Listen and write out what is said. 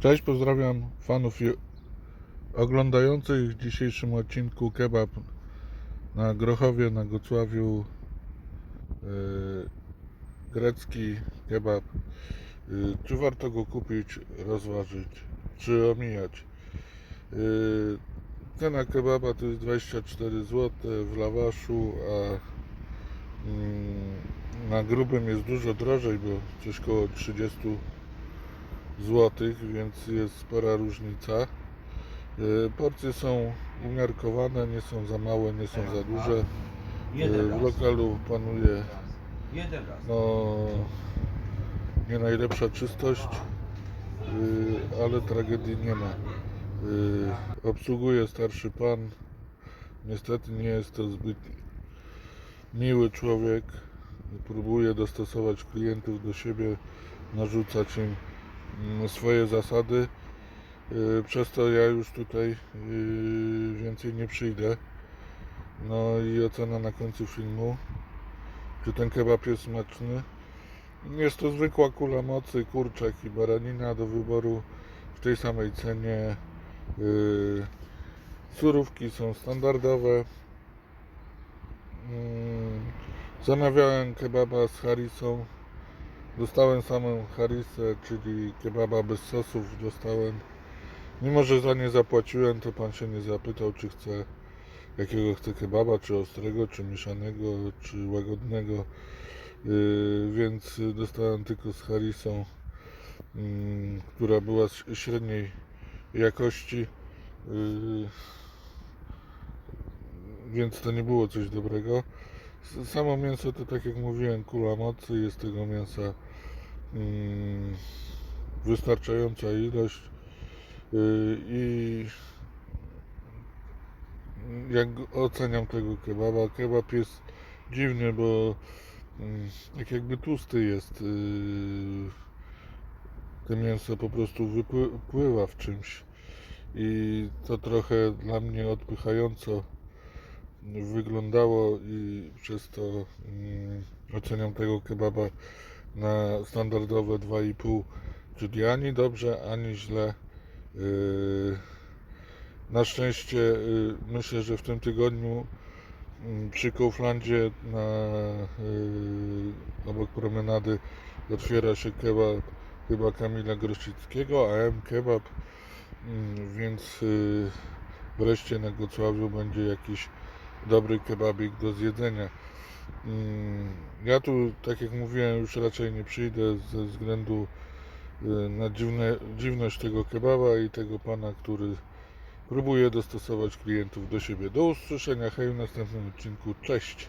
Cześć, pozdrawiam fanów oglądających w dzisiejszym odcinku kebab na Grochowie, na Gocławiu. Yy, grecki kebab. Yy, czy warto go kupić, rozważyć, czy omijać? Yy, cena kebaba to jest 24 zł w lawaszu, a mm, na grubym jest dużo drożej, bo coś koło 30 złotych, więc jest spora różnica. E, Porcje są umiarkowane, nie są za małe, nie są za duże. E, W lokalu panuje no, nie najlepsza czystość, e, ale tragedii nie ma. Obsługuje starszy pan. Niestety nie jest to zbyt miły człowiek. Próbuje dostosować klientów do siebie, narzucać im swoje zasady. Yy, Przez to ja już tutaj yy, więcej nie przyjdę. No i ocena na końcu filmu. Czy ten kebab jest smaczny? Jest to zwykła kula mocy, kurczak i baranina do wyboru w tej samej cenie. Yy, Surówki są standardowe. Mm, Zamawiałem kebaba z harisą. Dostałem samą harisę, czyli kebaba bez sosów dostałem. Mimo, że za nie zapłaciłem, to pan się nie zapytał, czy chcę jakiego chcę kebaba, czy ostrego, czy mieszanego, czy łagodnego. Yy, więc dostałem tylko z harisą, mm, która była średniej jakości. Yy, więc to nie było coś dobrego. Samo mięso to tak jak mówiłem, kula mocy, jest tego mięsa mm, wystarczająca ilość Yy, i jak oceniam tego kebaba, kebab jest dziwny, bo tak jakby tłusty jest. Yy, to mięso po prostu wypły- wypływa w czymś i to trochę dla mnie odpychająco wyglądało i przez to mm, oceniam tego kebaba na standardowe 2,5 czyli ani dobrze, ani źle. Yy, na szczęście yy, myślę, że w tym tygodniu mm, przy Kauflandzie na yy, obok promenady otwiera się kebab chyba Kamila Grosickiego, AM Kebab, mm, więc wreszcie na Gocławiu będzie jakiś dobry kebabik do zjedzenia. Mm, Ja tu, tak jak mówiłem, już raczej nie przyjdę ze względu y, na dziwne, dziwność tego kebaba i tego pana, który próbuje dostosować klientów do siebie. Do usłyszenia, hej w następnym odcinku, cześć!